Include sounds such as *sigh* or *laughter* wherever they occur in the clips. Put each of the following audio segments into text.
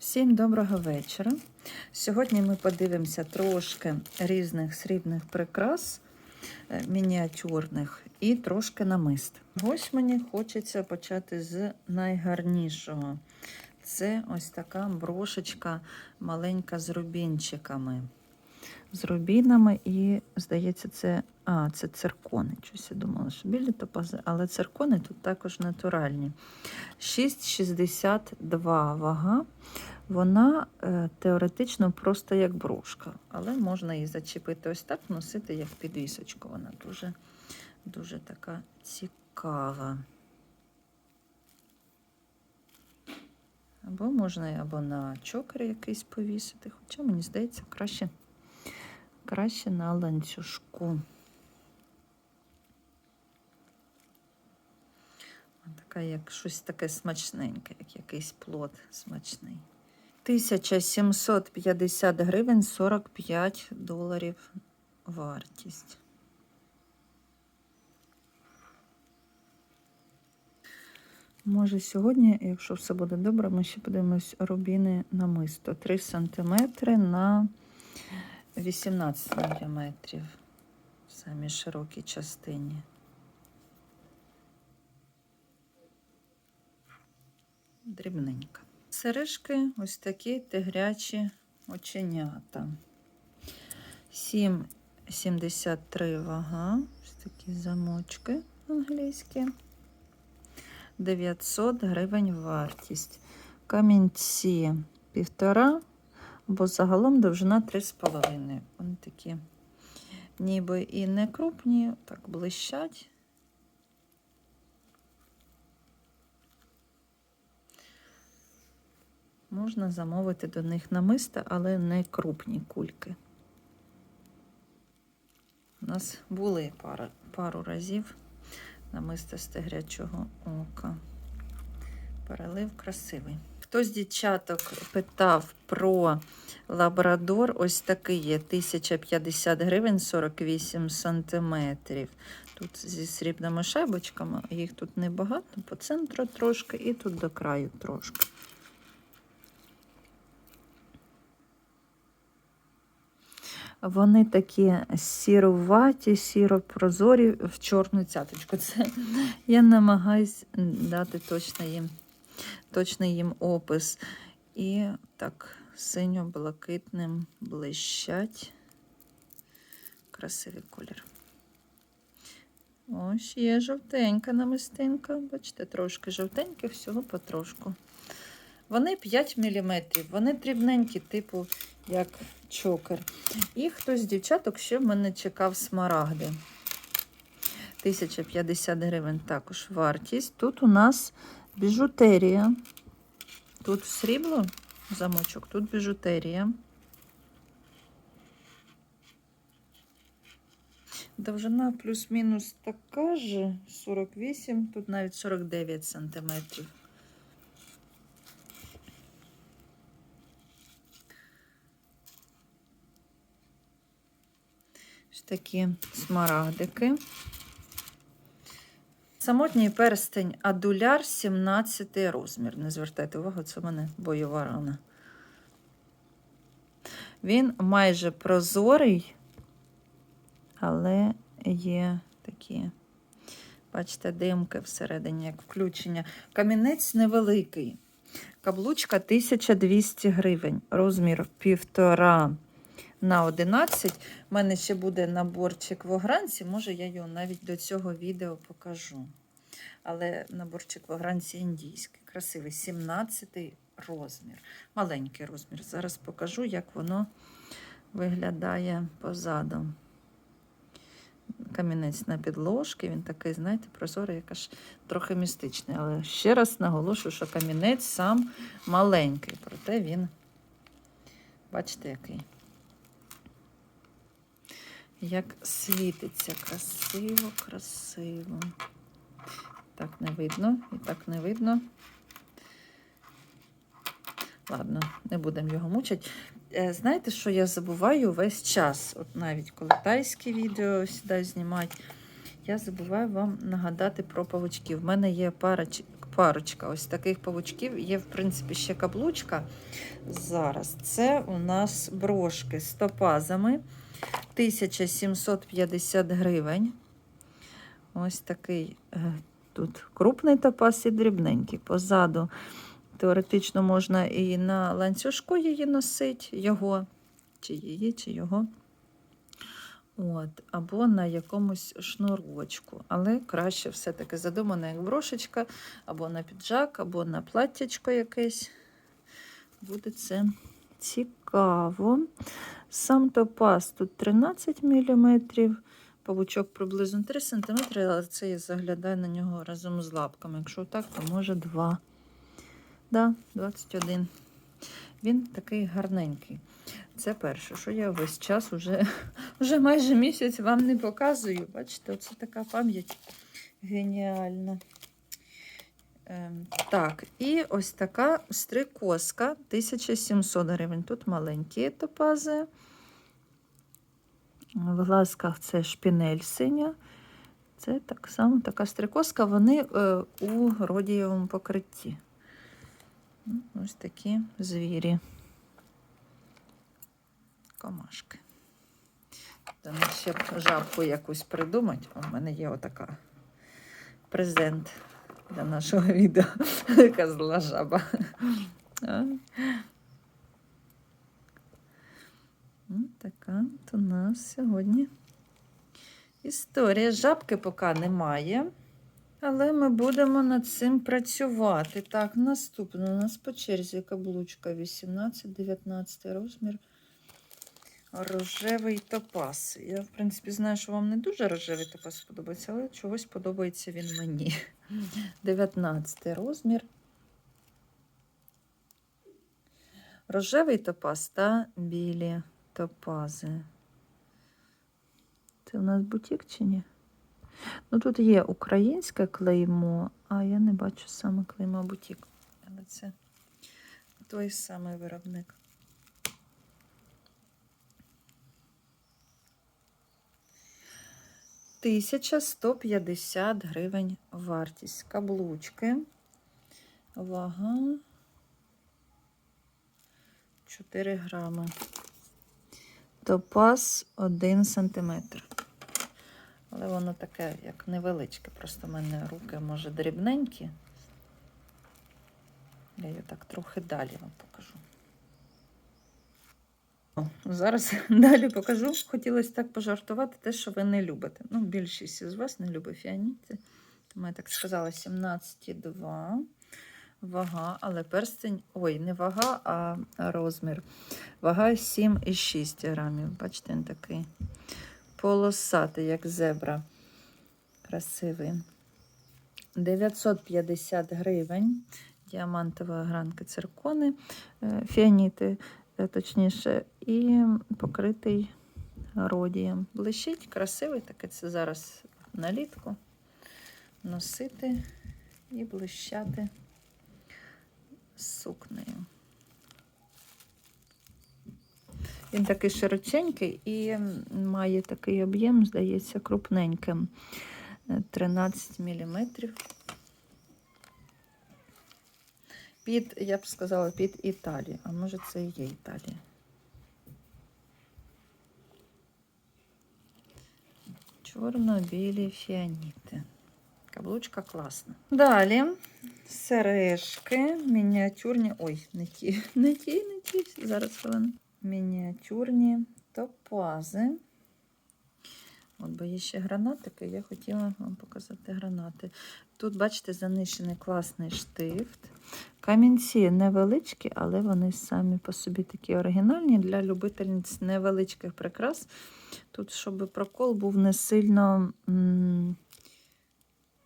Всім доброго вечора. Сьогодні ми подивимося трошки різних срібних прикрас, е, мініатюрних і трошки намист. Ось мені хочеться почати з найгарнішого. Це ось така брошечка маленька з рубінчиками. З рубінами, і, здається, це. А, це циркони. Щось я думала, що білі топази, але циркони тут також натуральні. 6,62 вага. Вона е, теоретично просто як брошка, але можна її зачепити ось так, носити як підвісочку. Вона дуже, дуже така цікава. Або можна або на чокер якийсь повісити, хоча, мені здається, краще, краще на ланцюжку. Така як щось таке смачненьке, як якийсь плод смачний. 1750 гривень 45 доларів вартість. Може, сьогодні, якщо все буде добре, ми ще подивимось рубіни намисто. 3 см на 18 мм в самій широкій частині. Дрібненька. Сережки ось такі тигрячі оченята. 7,73 вага. Ось такі замочки англійські. 900 гривень вартість. Камінці півтора, бо загалом довжина 3,5. Вони такі ніби і не крупні, так блищать. Можна замовити до них намиста, але не крупні кульки. У нас були пара, пару разів намиста з ока. Перелив красивий. Хтось з дівчаток питав про лабрадор. Ось такий є 1050 гривень 48 сантиметрів. Тут зі срібними шайбочками, їх тут небагато, по центру трошки і тут до краю трошки. Вони такі сіруваті, сіро-прозорі в чорну цяточку. Це я намагаюсь дати точно їм, точний їм опис. І так, синьо-блакитним блищать. Красивий колір. Ось є жовтенька намистинка. Бачите, трошки жовтеньких, всього потрошку. Вони 5 мм, вони дрібненькі, типу, як чокер. І хтось з дівчаток ще в мене чекав смарагди. 1050 гривень також вартість. Тут у нас біжутерія. Тут срібло замочок, тут біжутерія. Довжина плюс-мінус така ж 48, тут навіть 49 сантиметрів. Ось такі смарагдики. Самотній перстень адуляр 17 розмір. Не звертайте увагу, це в мене бойова рана. Він майже прозорий, але є такі, бачите, димки всередині, як включення. Камінець невеликий. Каблучка 1200 гривень, розмір півтора на 11. У мене ще буде наборчик в огранці, може я його навіть до цього відео покажу. Але наборчик в огранці індійський, красивий, 17 розмір. Маленький розмір. Зараз покажу, як воно виглядає позаду. Камінець на підложці, він такий, знаєте, прозорий, якась трохи містичний. Але ще раз наголошую, що камінець сам маленький, проте він, бачите, який як світиться красиво, красиво. Так не видно, і так не видно. Ладно, не будемо його мучити. Е, Знаєте, що я забуваю весь час? От навіть коли тайські відео сідаю знімати, я забуваю вам нагадати про павучки. В мене є пара, парочка ось таких павучків. Є, в принципі, ще каблучка. Зараз це у нас брошки з топазами 1750 гривень. Ось такий е, тут крупний топаз і дрібненький. Позаду теоретично можна і на ланцюжку її носити, його, чи її, чи його. От, або на якомусь шнурочку. Але краще все-таки задумано як брошечка, або на піджак, або на платтячко якесь. Буде це цікаво. Сам топаз тут 13 мм, павучок приблизно 3 см, але це я заглядаю на нього разом з лапками. Якщо так, то може 2. Да, 21. Він такий гарненький. Це перше, що я весь час уже, *laughs* вже майже місяць вам не показую. Бачите, оце така пам'ять геніальна. Ем, так, і ось така стрикоска 1700 гривень. Тут маленькі топази. В глазках це шпінель синя. Це так само така стрикоска, вони е, у родієвому покритті. Ось такі звірі. Комашки. Та ну ще жабку якусь придумати. У мене є отака презент для нашого *laughs* відео. Така зла жаба. Така у нас сьогодні історія. Жабки поки немає. Але ми будемо над цим працювати. Так, наступно у нас по черзі каблучка 18-19 розмір. Рожевий топаз. Я, в принципі, знаю, що вам не дуже рожевий топаз подобається, але чогось подобається він мені. 19 розмір. Рожевий топаз та білі топази. Це у нас бутік чи ні? Ну, тут є українське клеймо, а я не бачу саме клеймо бутік. Але це той самий виробник. Тисяча сто п'ятдесят гривень вартість. Каблучки. Вага 4 грами. Топаз 1 сантиметр. Але воно таке, як невеличке. Просто в мене руки, може, дрібненькі. Я її так трохи далі вам покажу. Зараз *laughs* далі покажу. Хотілося так пожартувати те, що ви не любите. Ну, більшість із вас не любить фіаніти. Тому я так сказала 17,2 вага, але перстень, ой, не вага, а розмір. Вага 7,6 грамів. Бачите, він такий полосатий, як зебра. Красивий. 950 гривень. Діамантова гранка циркони, е, фіаніти, точніше, і покритий родієм. Блищить, красивий, таке це зараз налітку. Носити і блищати сукнею. Він такий широченький і має такий об'єм, здається, крупненьким. Е, 13 мм. Під, я б сказала, під Італію. А може це і є Італія. Чорно-білі фіаніти. Каблучка класна. Далі сережки, мініатюрні. Ой, не ті, *laughs* не ті, не ті. Зараз хвилину. Мініатюрні топази. От, бо є ще гранатики, я хотіла вам показати гранати. Тут, бачите, занищений класний штифт. Камінці невеличкі, але вони самі по собі такі оригінальні для любительниць невеличких прикрас. Тут, щоб прокол був не сильно.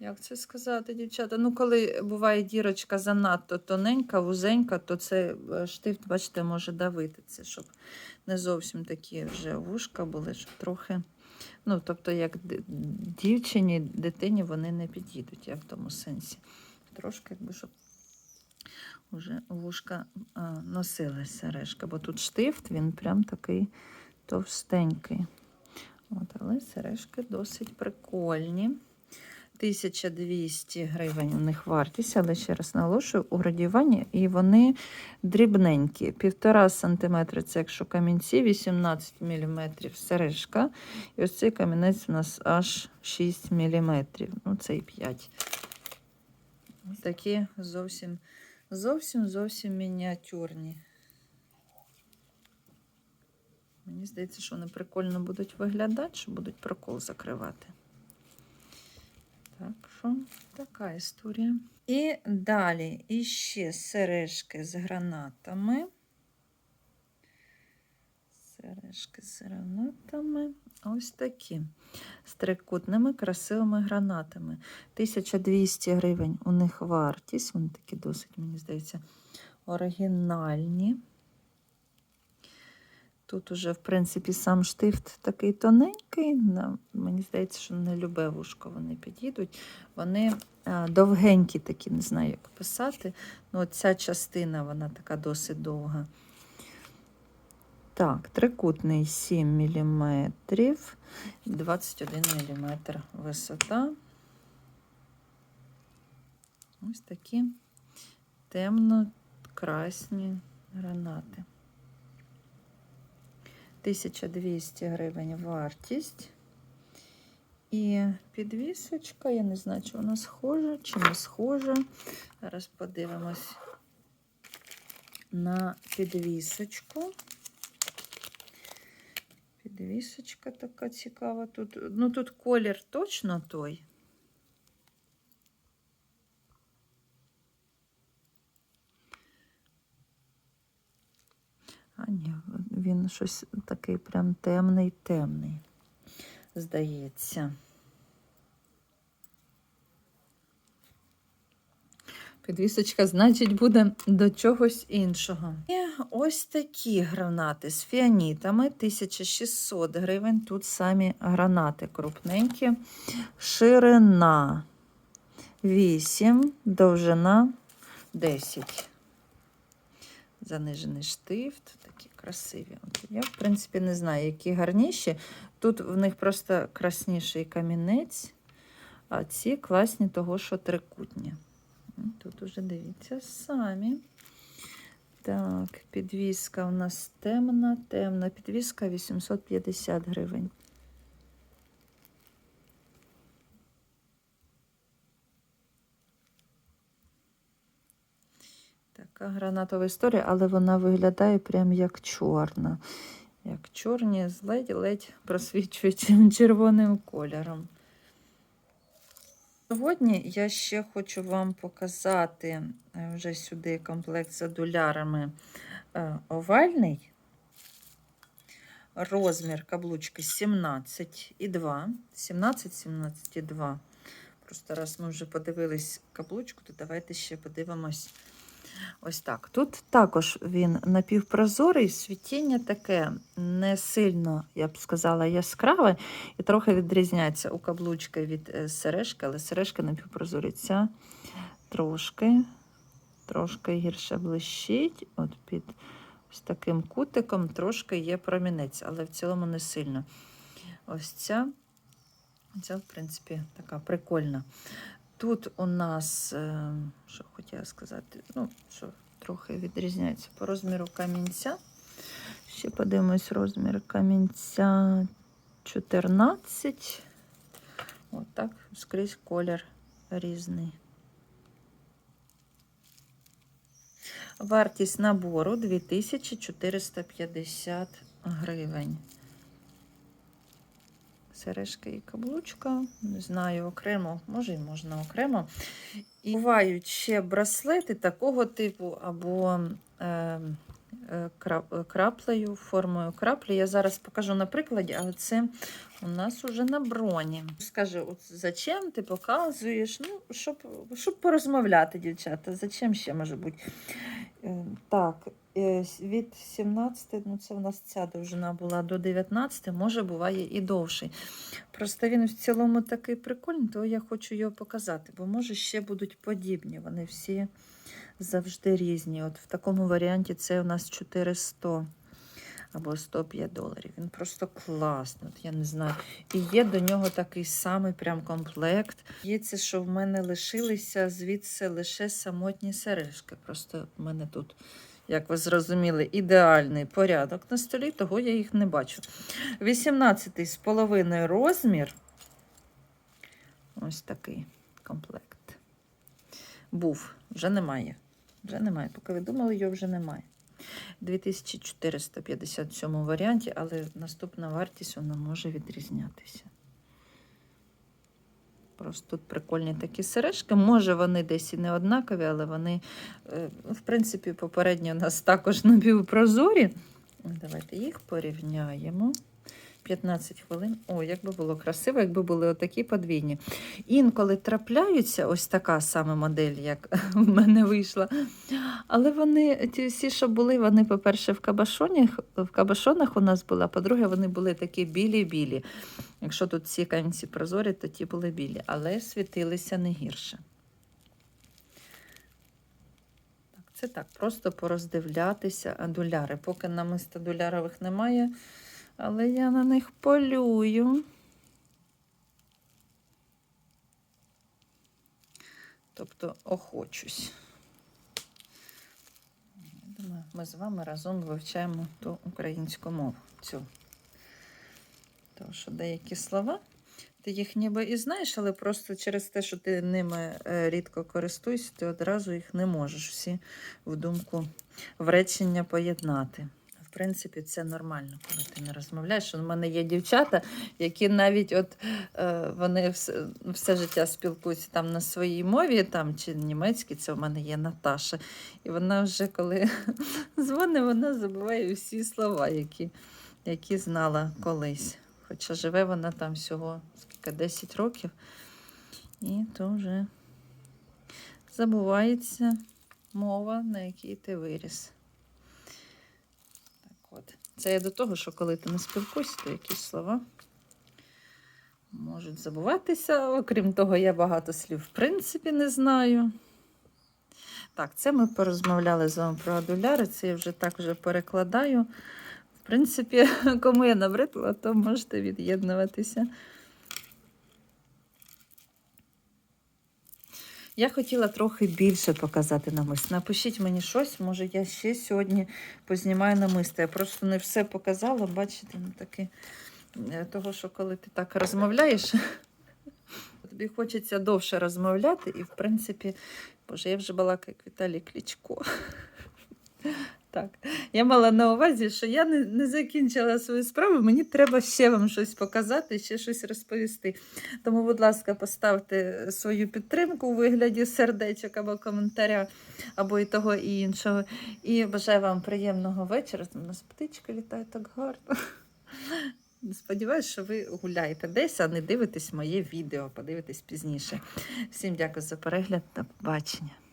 Як це сказати, дівчата? Ну, коли буває дірочка занадто тоненька, вузенька, то це е, штифт, бачите, може давити це, щоб не зовсім такі вже вушка були, щоб трохи. Ну, тобто, як дівчині, дитині вони не підійдуть, я в тому сенсі. Трошки, якби, щоб вже вушка носилася решка, бо тут штифт, він прям такий товстенький. От, але сережки досить прикольні. 1200 гривень у них вартість, але ще раз наголошую, у градіюванні, і вони дрібненькі. Півтора сантиметри це якщо камінці, 18 мм сережка. І ось цей камінець у нас аж 6 мм. Ну, це і 5. Такі зовсім, зовсім, зовсім мініатюрні. Мені здається, що вони прикольно будуть виглядати, що будуть прокол закривати. Так що така історія. І далі іще сережки з гранатами. Сережки з гранатами. Ось такі. З трикутними красивими гранатами. 1200 гривень у них вартість. Вони такі досить, мені здається, оригінальні. Тут уже, в принципі, сам штифт такий тоненький. Мені здається, що не любе вушко вони підійдуть. Вони довгенькі такі, не знаю, як писати. Ну, ця частина, вона така досить довга. Так, трикутний 7 мм, 21 мм висота. Ось такі темно-красні гранати. 1200 гривень вартість. І підвісочка, я не знаю, чи вона схожа, чи не схожа. Зараз подивимось на підвісочку. Підвісочка така цікава. Тут, ну, тут колір точно той. А ні, він щось такий прям темний, темний, здається. Підвісочка, значить, буде до чогось іншого. І ось такі гранати з фіанітами 1600 гривень. Тут самі гранати крупненькі. Ширина 8, довжина 10 занижений штифт, такі красиві. Я, в принципі, не знаю, які гарніші. Тут в них просто красніший камінець, а ці класні того, що трикутні. Тут уже дивіться самі. Так, підвіска у нас темна, темна. Підвіска 850 гривень. Така гранатова історія, але вона виглядає прям як чорна. Як чорні з ледь-ледь просвічуючим червоним кольором. Сьогодні я ще хочу вам показати е, вже сюди комплект з адулярами е, овальний. Розмір каблучки 17,2. 17-17,2. Просто раз ми вже подивились каблучку, то давайте ще подивимось Ось так. Тут також він напівпрозорий, світіння таке не сильно, я б сказала, яскраве і трохи відрізняється у каблучки від е, сережки, але сережка напівпрозорі. Трошки, трошки гірше блищить. От під ось таким кутиком трошки є промінець, але в цілому не сильно. Ось ця, ця в принципі, така прикольна. Тут у нас, е, що хотіла сказати, ну, що трохи відрізняється по розміру камінця. Ще подивимось розмір камінця 14. Отак, скрізь колір різний. Вартість набору 2450 гривень. Сережка і каблучка. Не знаю, окремо, може і можна окремо. І бувають ще браслети такого типу, або е, краплею, формою краплі. Я зараз покажу на прикладі, але це у нас уже на броні. Скаже, от зачем ти показуєш? Ну, щоб, щоб порозмовляти, дівчата. Зачем ще може бути? Е, Так, е, від 17, ну це у нас ця довжина була до 19, може буває і довший. Просто він в цілому такий прикольний, то я хочу його показати, бо може ще будуть подібні. Вони всі завжди різні. От в такому варіанті це у нас 400 або 105 доларів. Він просто класний. От я не знаю. І є до нього такий самий прям комплект. Є це, що в мене лишилися звідси лише самотні сережки. Просто в мене тут, як ви зрозуміли, ідеальний порядок на столі, того я їх не бачу. 18 з половиною розмір. Ось такий комплект. Був, вже немає. Вже немає. Поки ви думали, його вже немає. 2457 варіанті, але наступна вартість вона може відрізнятися. Просто тут прикольні такі сережки. Може, вони десь і не однакові, але вони, е, в принципі, попередньо у нас також напівпрозорі. Давайте їх порівняємо. 15 хвилин. О, як би було красиво, якби були отакі подвійні. Інколи трапляються ось така саме модель, як *laughs* в мене вийшла. Але вони, ті всі, що були, вони, по-перше, в кабашонах, в кабашонах у нас були, а по-друге, вони були такі білі-білі. Якщо тут ці камінці прозорі, то ті були білі, але світилися не гірше. Це так, просто пороздивлятися адуляри. Поки намиста дулярових немає, але я на них полюю. Тобто охочусь. Ми з вами разом вивчаємо ту українську мову. Цю. Тому що деякі слова, ти їх ніби і знаєш, але просто через те, що ти ними е, рідко користуєшся, ти одразу їх не можеш всі в думку в речення поєднати. В принципі, це нормально, коли ти не розмовляєш. У мене є дівчата, які навіть от е, вони все, все життя спілкуються там на своїй мові, там чи німецькій, це у мене є Наташа. І вона вже коли *laughs* дзвонить, вона забуває всі слова, які, які знала колись. Хоча живе вона там всього скільки 10 років, і то вже забувається мова, на якій ти виріс. Це я до того, що коли ти не спілкуєшся, то якісь слова можуть забуватися. Окрім того, я багато слів в принципі не знаю. Так, це ми порозмовляли з вами про адуляри, це я вже так вже перекладаю. В принципі, *laughs* кому я набридла, то можете від'єднуватися. Я хотіла трохи більше показати намис. Напишіть мені щось, може я ще сьогодні познімаю намисто. Я просто не все показала, бачите, ну таке. е, Того, що коли ти так розмовляєш, *laughs* тобі хочеться довше розмовляти, і, в принципі, боже, я вже балакаю як Віталій Клічко. *laughs* Так, я мала на увазі, що я не, не закінчила свою справу, мені треба ще вам щось показати, ще щось розповісти. Тому, будь ласка, поставте свою підтримку у вигляді сердечок або коментаря, або і того, і іншого. І бажаю вам приємного вечора. У нас птичка літає так гарно. Сподіваюсь, що ви гуляєте десь, а не дивитесь моє відео, подивитесь пізніше. Всім дякую за перегляд. До побачення.